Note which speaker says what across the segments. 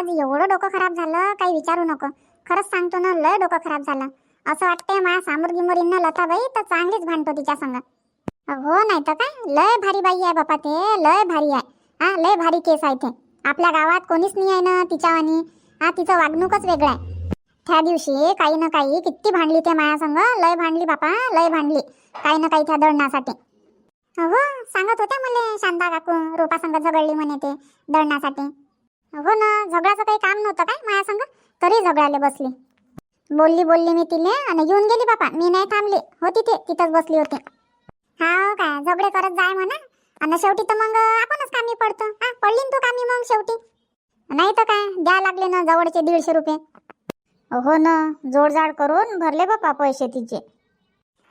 Speaker 1: आज एवढं डोकं खराब झालं काही विचारू नको. खरंच सांगतो ना लय डोकं खराब झालं. असं वाटतंय माया सामोर गिमोरींना लताबाई तर चांगलीच भांडतो तिच्या संग. हो नाही तर काय? लय भारी बाई आहे बापा ते लय भारी आहे. हा लय भारी केस आहे ते. आपल्या गावात कोणीच नाही आहे ना तिच्यावानी. हा तिचं वागणूकच वेगळं आहे. त्या दिवशी काही ना काही किती भांडली ते माया संग. लय भांडली बापा लय भांडली. काही ना काही त्या दळण्यासाठी हो सांगत होत्या मला शांता काकू रोपा संग झगडली म्हणे ते दळण्यासाठी हो ना झगडाचं काही काम नव्हतं काय माया संग? तरी झगडायला बसली. बोलली बोलली मी तिले आणि येऊन गेली बापा. मी नाही थांबली. होती ते तिथंच बसली होती. हा हो काय झगडे करत जाय म्हणा. आणि शेवटी तर मग आपणच कामी पडतो. हा पडली ना तू कामी मग शेवटी. नाही तर काय द्या लागले ना जवळचे दीडशे रुपये. हो ना जोडजाड करून भरले बापा पैसे तिचे.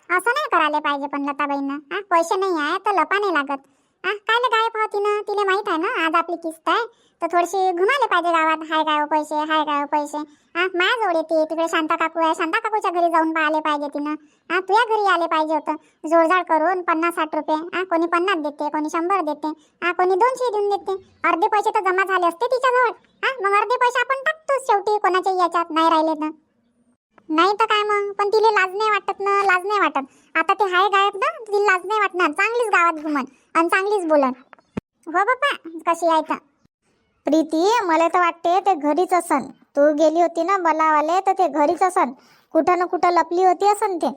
Speaker 1: असं नाही करायला पाहिजे पण लताबाईंना. हा पैसे नाही आहे तर लपा नाही लागत. हा काय गायब हो पाहती ना तिला माहीत आहे ना आज आपली किस्त आहे. तर थोडीशी घुमाले पाहिजे गावात. हाय काय हो पैसे हाय काय हो पैसे. हा माझ्या जवळ येते. तिकडे शांता काकू आहे. शांता काकूच्या घरी जाऊन पाहिले पाहिजे तिनं. हा तुझ्या घरी आले पाहिजे होतं. जोरजाड करून पन्नास साठ रुपये. हा कोणी पन्नास देते कोणी शंभर देते. हा कोणी दोनशे देऊन देते. अर्धे पैसे तर जमा झाले असते तिच्याजवळ. हा मग अर्धे पैसे आपण टाकतोच शेवटी कोणाच्या याच्यात. नाही राहिले तर. नाही तर काय मग? पण तिला लाज नाही वाटत ना? लाज नाही वाटत. आता ते हाय गायब ना? तिला लाज नाही वाटणार. चांगलीच गावात घुमन. आणि चांगलीच बोलन. हो बाप्पा कशी आहे तर. प्रीती मला तर वाटते ते घरीच असन. तू गेली होती ना बलावाले तर ते घरीच असन. कुठं ना कुठं लपली होती असन ते.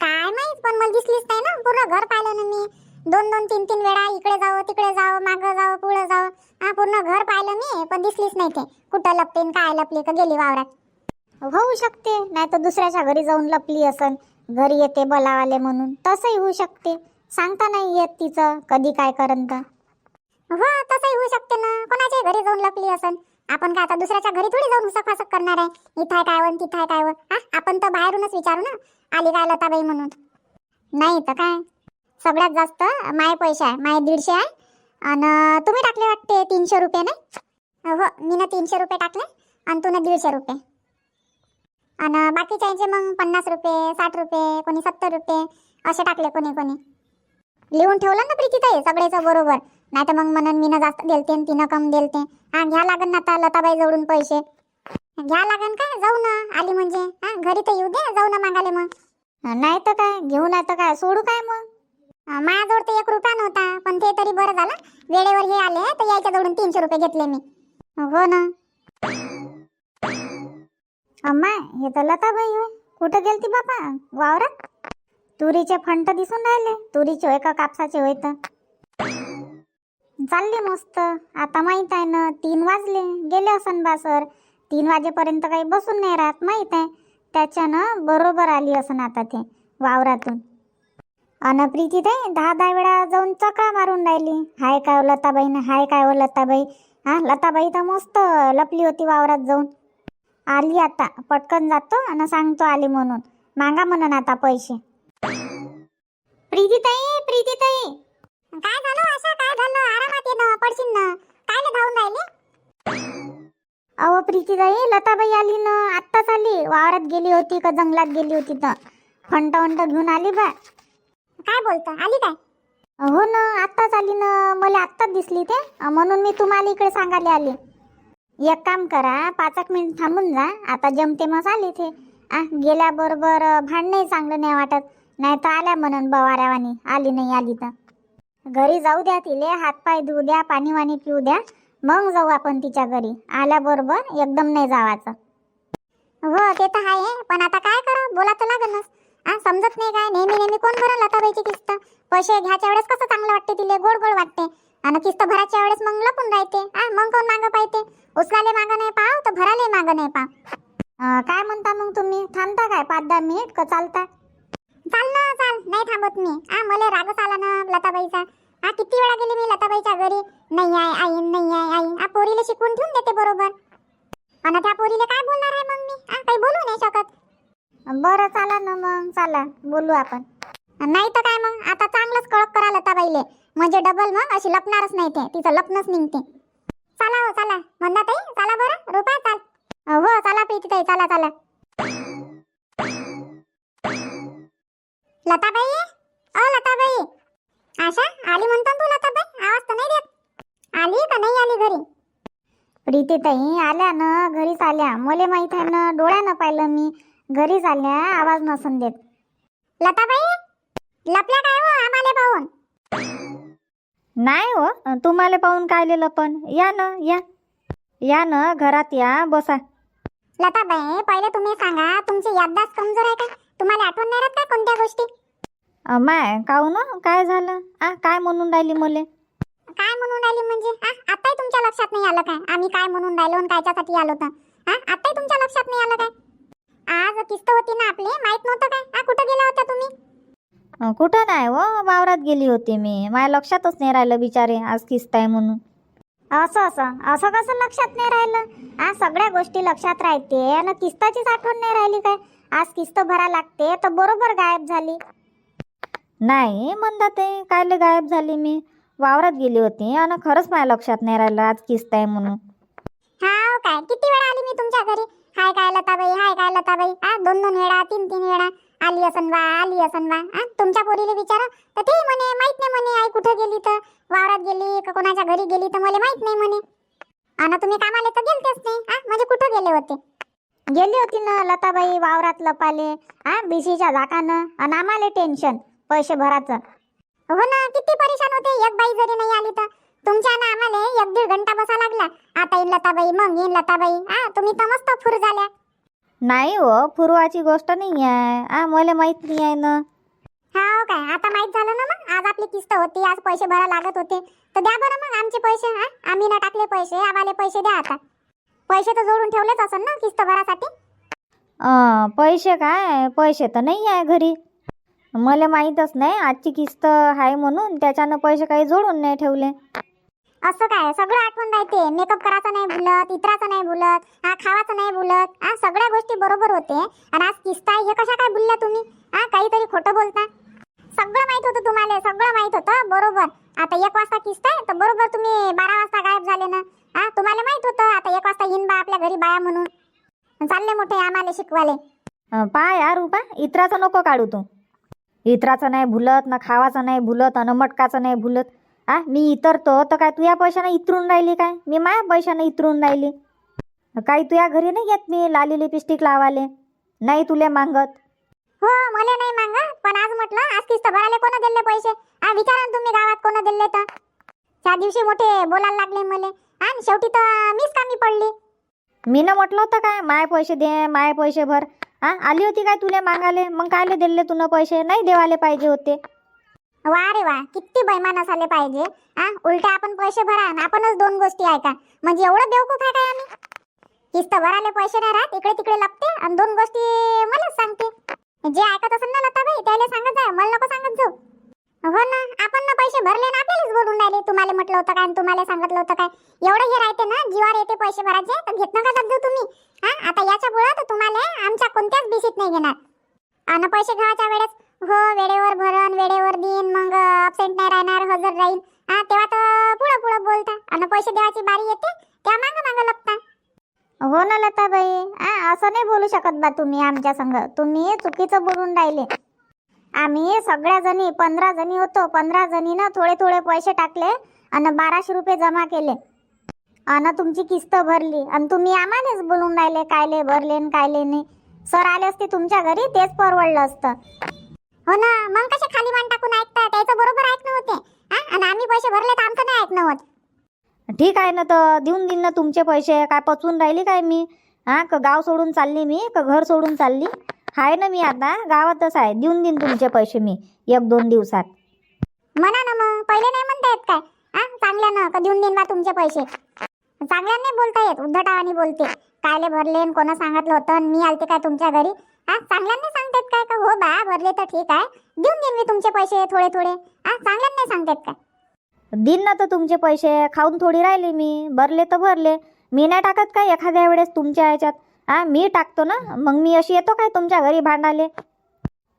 Speaker 1: काय माहीत पण मला दिसलीच नाही ना. पूर्ण घर पाहिलं ना मी. दोन दोन तीन तीन वेळा इकडे जावं तिकडे जावं मागं जावं पुढे जावं. हा पूर्ण घर पाहिलं मी पण दिसलीच नाही ते. कुठं लपते न काय लपली का गेली वावरात. होऊ शकते नाही तर दुसऱ्याच्या घरी जाऊन लपली असन. घरी येते बोलावाले म्हणून. तसंही होऊ शकते. सांगता नाही येत तिचं कधी काय करन तर हो तसंही होऊ शकते ना. कोणाच्याही घरी जाऊन लपली असन. आपण काय आता दुसऱ्याच्या घरी थोडी जाऊन उसक करणार आहे? इथं आहे काय वन तिथं आहे काय वन? हा? आपण तर बाहेरूनच विचारू ना. आली काय लताबाई म्हणून? नाही तर काय? सगळ्यात जास्त माय पैसे आहे. माय दीडशे आहे. आणि तुम्ही टाकले वाटते तीनशे रुपये नाही? हो मी ना तीनशे रुपये टाकले आणि तू ना दीडशे रुपये. आणि बाकीच्यांचे मग पन्नास रुपये साठ रुपये कोणी सत्तर रुपये असे टाकले कोणी कोणी. लिहून ठेवलं ना प्रीतीताई सगळ्याचं बरोबर. नाही तर मग म्हणून मीनं जास्त देलते आणि तिनं कम देलते. हा घ्या लागन ना आता लताबाई जवळून पैसे. घ्या लागन काय? जाऊ ना आली म्हणजे. हा घरी तर येऊ दे जाऊ ना मागाले मग. नाही तर काय? घेऊ नाही तर काय? सोडू काय मग? माझ्याजवळ तर एक रुपया नव्हता पण ते तरी बरं झालं. वेळेवर हे आले तर यायच्या जवळून तीनशे रुपये घेतले मी. हो ना. अम्मा हे तर लताबाई होय कुठं गेलती बापा? वावरात? तुरीचे फंट दिसून राहिले. तुरीचे होय का कापसाचे होय तर? चालले मस्त. आता माहीत आहे ना तीन वाजले. गेले असन बासर. तीन वाजेपर्यंत काही बसून नाही राहत माहीत आहे. त्याच्यानं बरोबर आली असन आता ते वावरातून. अनप्रीती ते दहा दहा वेळा जाऊन चका मारून राहिली. हाय काय हो लताबाईनं? हाय काय हो लताबाई? हा लताबाई तर मस्त लपली होती वावरात जाऊन. आली आता पटकन जातो आणि सांगतो आली म्हणून. मागा म्हणून आता पैसे. प्रीतीताई प्रीतीताई! काय झालं? आशा काय झालं? आरामात ये ना पडशील ना काय ले धावून राहिले? अहो प्रीतीताई लताबाई आली ना. आत्ताच आली. वावरात गेली होती का जंगलात गेली होती तर. फंट वंट घेऊन आली बा. काय बोलता? आली काय? हो ना आत्ताच आली ना. मला आत्ताच दिसली ते. अं, म्हणून मी तुम्हाला इकडे सांगायला आली. एक काम करा पाच एक मिनिट थांबून जा. आता जमते मग आले ते. आ गेल्याबरोबर अं, भांडणही चांगलं नाही वाटत. नाही तर आल्या म्हणून बवाऱ्यावानी. आली नाही आली तर. घरी जाऊ द्या तिले हातपाय धुऊ द्या पाणी वाणी पिऊ द्या. मग जाऊ आपण तिच्या घरी. आल्याबरोबर एकदम नाही जावाचं. हो ते तर आहे पण आता काय करा बोला तर लागेलच. आ समजत नाही काय? नेहमी नेहमी कोण भरल लताबाईची किस्त? पैसे घ्यायच्या वेळेस कसं चांगलं वाटते तिले? गोड गोड वाटते. आणि किस्त भरायच्या वेळेस मग लपून राहते. आ मग कोण मागं पाहिजे उचलाले मागं नाही पाव तर भराले मागं नाही पाव. काय म्हणता मग तुम्ही? थांबता काय? पाच दहा मिनिट? का चालता? चाल ना चाल. नाही थांबत मी. आ मला रागच आला ना लताबाईचा. आ किती वेळा गेली मी लताबाईच्या घरी? नाही आहे आई नाही आहे आई. आ पोरीला शिकवून ठेवून देते बरोबर. आणि त्या पोरीला काय बोलणार आहे मग मी? आ काही बोलू नाही शकत. बरं चाला ना मग. चला बोलू आपण. नाही तर काय मग? आता चांगलंच कळक करा लताबाईले. म्हणजे डबल मग अशी लपणारच नाही ते. तिचं लपनच निघते. चला हो चला. म्हणता ताई चला बरं. रुपा चाल. हो चला पीठ ताई चला चला. लताबाई? अ लताबाई. आशा आली म्हणतो तू लताबाई? आवाज तर नाही देत. आली का नाही आली घरी?
Speaker 2: प्रीतीताई आल्या ना घरीच आल्या. मले माहीत आहे ना डोळ्यानं पाहिलं मी. घरीच आल्या आवाज नसन देत.
Speaker 1: लताबाई? लपल्या काय हो आम्हाला पाहून?
Speaker 2: नाही हो तुम्हाला पाहून कायलेलं पण. या ना या. या ना घरात या बसा.
Speaker 1: लताबाई पहिले तुम्ही सांगा तुमची याददास्त कमजोर आहे का? तुम्हाला आठवण नाही राहत का कोणत्या गोष्टी?
Speaker 2: माय काहू ना काय झालं? आ काय म्हणून राहिली मले?
Speaker 1: काय म्हणून राहिली म्हणजे? आ, आताही तुमच्या लक्षात नाही आलं काय? आम्ही काय म्हणून राहिलो आणि कायच्यासाठी आलो तर? हा आताही तुमच्या लक्षात नाही आलं काय? आज किस्त होती ना आपली माहीत नव्हतं काय? आ, कुठं गेला होता तुम्ही?
Speaker 2: अं, कुठं नाही हो? वावरात गेली होती मी. माझ्या लक्षातच नाही राहिलं बिचारे आज किस्त आहे म्हणून. असं असं. असं कसं लक्षात नाही राहिलं? आज सगळ्या गोष्टी लक्षात राहते आणि किस्ताचीच आठवण नाही राहिली काय? आज किस्त भरा लागते तर बरोबर गायब झाली. नाही म्हणतात ते कायले गायब झाली मी. वावरात गेली होती आणि खरंच माझ्या लक्षात नाही राहिलं आज किस्त आहे म्हणून.
Speaker 1: हाव काय? किती वेळा आली मी तुमच्या घरी? हाय काय लताबाई हाय काय लताबाई? हा दोन दोन वेळा तीन तीन वेळा. आली असन वा आली असन वा हा तुमच्या पोरीला विचारा. तर ते म्हणे माहीत नाही म्हणे आई कुठं गेली तर? वावरात गेली का कोणाच्या घरी गेली तर मला माहीत नाही म्हणे. आणि तुम्ही कामाला तर गेलतेच नाही. हा म्हणजे कुठं गेले होते?
Speaker 2: गेली होती ना लताबाई वावरात लपाले. आ बीसीच्या झाकानं. आणि आम्हाला टेन्शन पैसे भराचं.
Speaker 1: हो ना किती परेशान होते. एक बाई जरी नाही आली तर. तुमच्या ना आम्हाला एक दीड घंटा बसा लागला. आता येईन लताबाई मग येईन लताबाई. आ तुम्ही तर मस्त फुर झाल्या.
Speaker 2: नाही हो पूर्वाची गोष्ट नाही आहे आ मला माहीत नाही आहे ना.
Speaker 1: हाव काय. आता माहीत झालं ना मग. आज आपली किस्त होती आज पैसे भरा लागत होते. तर द्या बरं मग आमचे पैसे हा. आम्ही ना टाकले पैसे आम्हाला पैसे द्या आता. पैसे तर जोडून ठेवलेच असेल ना किस्त भरासाठी.
Speaker 2: अं, पैसे काय? पैसे तर नाही आहे घरी. मला माहीतच नाही आजची किस्त आहे म्हणून त्याच्यानं पैसे काही जोडून नाही ठेवले.
Speaker 1: असं काय? सगळं आठवण राहते. मेकअप करायचं नाही भुलत इतराचं नाही भुलत हा खावाचं नाही भुलत हा सगळ्या गोष्टी बरोबर होते. आणि आज किस्ता आहे हे कशा काय भुलल्या तुम्ही? हा काहीतरी खोटं बोलता. सगळं माहीत होतं तुम्हाला सगळं माहीत होतं बरोबर. आता एक वाजता किस्त आहे तर बरोबर तुम्ही बारा वाजता गायब झाले ना हा तुम्हाला माहीत होतं आता एक वाजता येईन बा आपल्या घरी बाया म्हणून. चालले मोठे आम्हाला शिकवाले
Speaker 2: पा यार रुपा इतराचं नको काढू तू. इतराचं नाही भुलत ना खावाचं नाही भुलत अन मटकाचं नाही भुलत आ मी इतरतो तर काय तुझ्या पैशानं इतरून राहिली काय? मी माझ्या पैशानं इतरून राहिली. काही तुझ्या घरी नाही येत मी लाली लिपस्टिक लावाले. नाही तुले मागत.
Speaker 1: हो मला नाही मागा पण आज म्हटलं आज किस्त भरायला कोण दिले पैसे? हा विचारा ना तुम्ही गावात कोण दिले तर. त्या दिवशी मोठे बोलायला लागले मले. आणि शेवटी तर मीच कामी पडली.
Speaker 2: मी न म्हटलं होतं काय माय पैसे दे माय पैसे भर. हा आली होती काय तुले मागाले? मग कायले दिले तुनं पैसे? नाही देवाले पाहिजे होते.
Speaker 1: वा रे वा किती बैमान असायला पाहिजे. हा उलटा आपण पैसे भरा आणि आपणच दोन गोष्टी ऐका. म्हणजे एवढं बेवकूफ आहे काय आम्ही? किस्त भराले पैसे नाही राहत इकडे तिकडे लपते आणि दोन गोष्टी मलाच सांगते. जे ऐकत असेल ना लताबाई त्याला सांगत जा मला नको सांगत जाऊ. हो ना आपण ना पैसे भरले ना आपल्यालाच बोलून राहिले तुम्हाला म्हटलं होतं काय आणि तुम्हाला सांगितलं होतं काय. एवढं हे राहते ना जीवार येते पैसे भरायचे तर घेत नका जात तुम्ही. हा आता याच्या पुढं तर तुम्हाला आमच्या कोणत्याच बिसीत नाही घेणार. आणि पैसे घ्यायच्या वेळेस हो वेळेवर भरण वेळेवर देईन मग अबसेंट नाही राहणार हजर राहील. हा तेव्हा तर पुढं पुढं बोलता. आणि पैसे देवाची बारी येते त्या मागं मागं लपता.
Speaker 2: हो ना लताबाई. हा असं नाही बोलू शकत बा तुम्ही आमच्या संग. तुम्ही चुकीचं बोलून राहिले. आम्ही सगळ्या जणी पंधरा जणी होतो. पंधरा जणीनं थोडे थोडे पैसे टाकले आणि बाराशे रुपये जमा केले. आणि तुमची किस्त भरली. आणि तुम्ही आम्हालाच बोलून राहिले कायले भरले कायले नाही. सर आले असते तुमच्या घरी तेच परवडलं असतं.
Speaker 1: हो ना मग कसे खाली मान टाकून ऐकता त्याचं बरोबर ऐकणं होते. हा? आणि आम्ही पैसे भरले तर आमचं नाही ऐकणं होत.
Speaker 2: ठीक आहे ना तर देऊन देईन ना तुमचे पैसे. काय पचवून राहिली काय मी? हा का गाव सोडून चालली मी का घर सोडून चालली? आहे ना मी आता गावातच आहे. देऊन देईन तुमचे पैसे मी एक दोन दिवसात.
Speaker 1: म्हणा ना मग पहिले नाही म्हणता येत काय? हा? चांगल्यानं का देऊन देईन बा तुमचे पैसे? चांगल्याने बोलता येत उद्धटावानी बोलते. कायले भरले न कोणा सांगितलं होतं आणि मी आलते काय तुमच्या घरी? हा चांगल्याने सांगतात काय का? हो बा भरले तर ठीक आहे. देऊन देईन मी तुमचे पैसे थोडे थोडे. हा चांगल्यांना सांगतात काय?
Speaker 2: देईन ना तर तुमचे पैसे खाऊन थोडी राहिली मी. भरले तर भरले. मी नाही टाकत काय एखाद्या वेळेस तुमच्या ह्याच्यात हा मी टाकतो ना? मग मी अशी येतो काय तुमच्या घरी भांडाले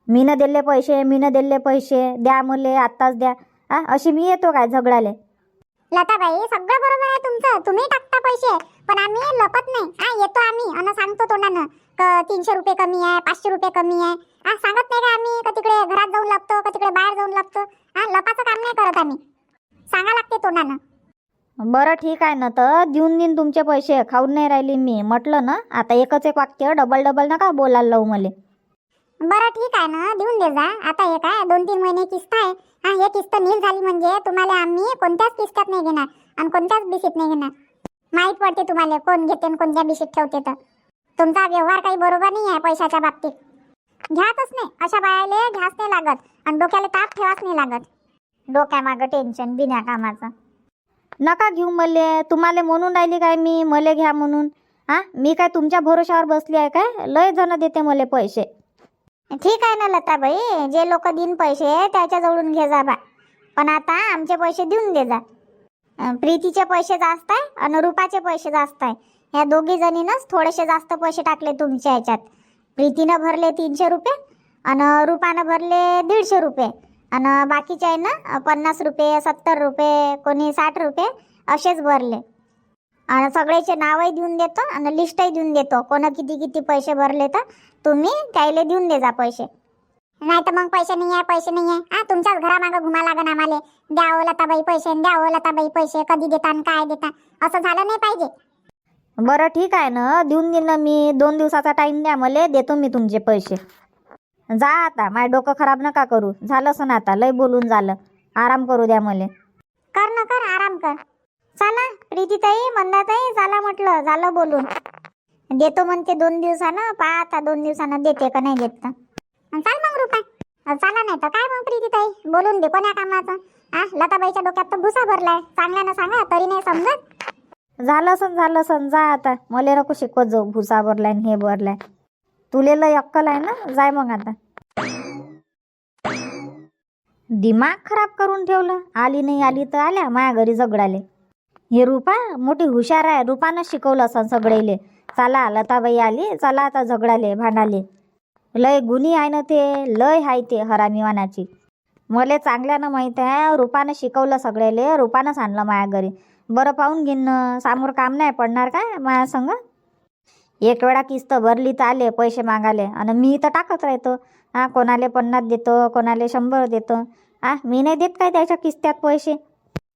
Speaker 2: मीनं दिले पैसे मीनं दिले पैसे. द्या मुले आत्ताच द्या. हा अशी मी येतो काय झगडाले
Speaker 1: लताबाई सगळं बरोबर आहे तुमचं. तुम्ही टाकता पैसे पण आम्ही लपत नाही. हा येतो आम्ही. अन सांगतो तोंडानं. क तीनशे रुपये कमी आहे पाचशे रुपये कमी आहे. हा सांगत नाही का आम्ही? का तिकडे घरात जाऊन लपतो का तिकडे बाहेर जाऊन लपतो. हा लपाचं काम नाही करत आम्ही. सांगा लागते तोंडानं.
Speaker 2: बरं ठीक आहे ना तर. देऊन देईन तुमचे पैसे. खाऊन नाही राहिली मी. म्हटलं ना आता एकच एक वाक्य डबल डबल नका बोलायला लावू मले.
Speaker 1: बरं ठीक आहे ना देऊन दे जा. आता हे काय दोन तीन महिने किस्त आहे. हा हे किस्त नील झाली म्हणजे तुम्हाला आम्ही कोणत्याच किस्त्यात नाही घेणार आणि कोणत्याच बिशीत नाही घेणार. माहीत पडते तुम्हाला कोण घेते आणि कोणत्या बिशीत ठेवते तर. तुमचा व्यवहार काही बरोबर नाही आहे पैशाच्या बाबतीत. घ्यातच नाही. अशा बायाले घ्याच नाही लागत आणि डोक्याला ताप ठेवाच नाही लागत.
Speaker 2: डोक्यामागं टेन्शन बिना कामाचं. नका घेऊ मले. तुम्हाला म्हणून राहिली काय मी? मले घ्या म्हणून. हा? मी काय तुमच्या भरोशावर बसली आहे काय? लय जण देते मले पैसे. ठीक आहे ना लताबाई जे लोक देईन पैसे त्याच्याजवळून घे जा बा. पण आता आमचे पैसे देऊन दे जा. प्रीतीचे पैसे जास्त आहे आणि रुपाचे पैसे जास्त आहे. ह्या दोघी जणीनंच थोडेसे जास्त पैसे टाकले तुमच्या ह्याच्यात. प्रीतीनं भरले तीनशे रुपये आणि रुपानं भरले दीडशे रुपये. आणि बाकीचे आहे ना पन्नास रुपये सत्तर रुपये कोणी साठ रुपये असेच भरले. आणि सगळ्याचे नावही देऊन देतो आणि लिस्टही देऊन देतो. कोण किती किती पैसे भरले तर तुम्ही त्याला देऊन दे जा पैसे.
Speaker 1: नाही तर मग पैसे नाही आहे पैसे नाही आहे हा तुमच्याच घरामागं घुमा लागन आम्हाला. द्यावं लताबाई पैसे द्यावं लताबाई पैसे कधी देता काय देता. असं झालं नाही पाहिजे.
Speaker 2: बरं ठीक आहे ना. देऊन देईन ना मी. दोन दिवसाचा टाइम द्या मला देतो मी तुमचे पैसे. जा आता माय डोकं खराब नका करू. झालं सण आता लय बोलून झालं. आराम करू द्या मला.
Speaker 1: कर ना कर आराम कर.
Speaker 2: चला प्रीतीताई मंदाताई चला म्हटलं झालं बोलून. देतो म्हणते दोन दिवसानं पहा आता दोन दिवसानं देते का नाही देत तर.
Speaker 1: चाल मग रुपा. चाला नाही तर काय मग प्रीती ताई बोलून दे कोण्या कामाचं? हा लताबाईच्या डोक्यात तर भुसा भरलाय. चांगल्यानं सांगा तरी नाही समजत?
Speaker 2: झालं सण झालं सण जा आता. मले रकू शिकवत जाऊ भुसा भरलाय आणि हे भरलाय. तुले लय अक्कल आहे ना? जाय मग आता. दिमाग खराब करून ठेवलं. आली नाही आली तर आल्या माया घरी झगडाले. हे रूपा मोठी हुशार आहे. रुपानं शिकवलं असं सगळेले. चला लताबाई आली. चला आता झगडाले भांडाले. लय गुणी आहे ना ते. लय हाय ते हरामीवानाची मले चांगल्यानं माहीत आहे रुपानं शिकवलं सगळेले. रूपानंच आणलं माया घरी. बरं पाहून घेईन समोर काम नाही पडणार काय माया संग? एक वेळा किस्त भरली तर आले पैसे मागाले. आणि मी तर टाकत राहतो. हा कोणाले पन्नास देतो कोणाले शंभर देतो. हा मी नाही देत काय त्याच्या किस्त्यात पैसे?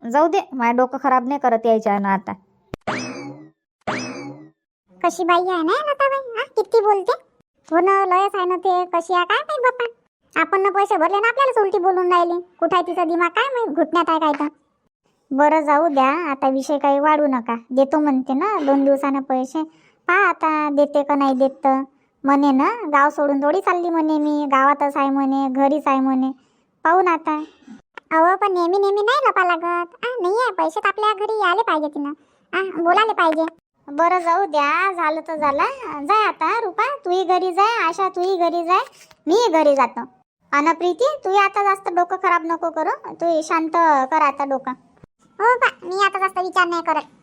Speaker 2: जाऊ दे माझं डोकं खराब नाही करत यायच्या ना आता.
Speaker 1: कशी बाई आहे ना लताबाई हा किती बोलते? हो ना लयच आहे ना ते कशी आहे? काय माहीत बाप्पा. आपण ना पैसे भरले ना आपल्यालाच उलटी बोलून राहिली. कुठं आहे तिचा दिमाग? काय माहीत? घुटण्यात आहे काय तर.
Speaker 2: बरं जाऊ द्या. आता विषय काही वाढू नका. देतो म्हणते ना दोन दिवसानं पैसे. पहा आता देते का नाही देत तर. म्हणे ना गाव सोडून थोडी चालली म्हणे मी. गावातच आहे म्हणे घरीच आहे म्हणे. पाहू ना आता.
Speaker 1: अहो पण नेहमी नेहमी नाही लपा लागत. आ नाही आहे पैसे तर आपल्या घरी आले पाहिजे तिनं. आ बोलायला पाहिजे.
Speaker 2: बरं जाऊ द्या. झालं तर झालं. जाय आता रुपा. तूही घरी जाय आशा तूही घरी जाय. मी घरी जातो. अन प्रीती तू आता जास्त डोकं खराब नको करू. तू शांत कर आता डोकं.
Speaker 1: हो बा मी आता जास्त विचार नाही करत.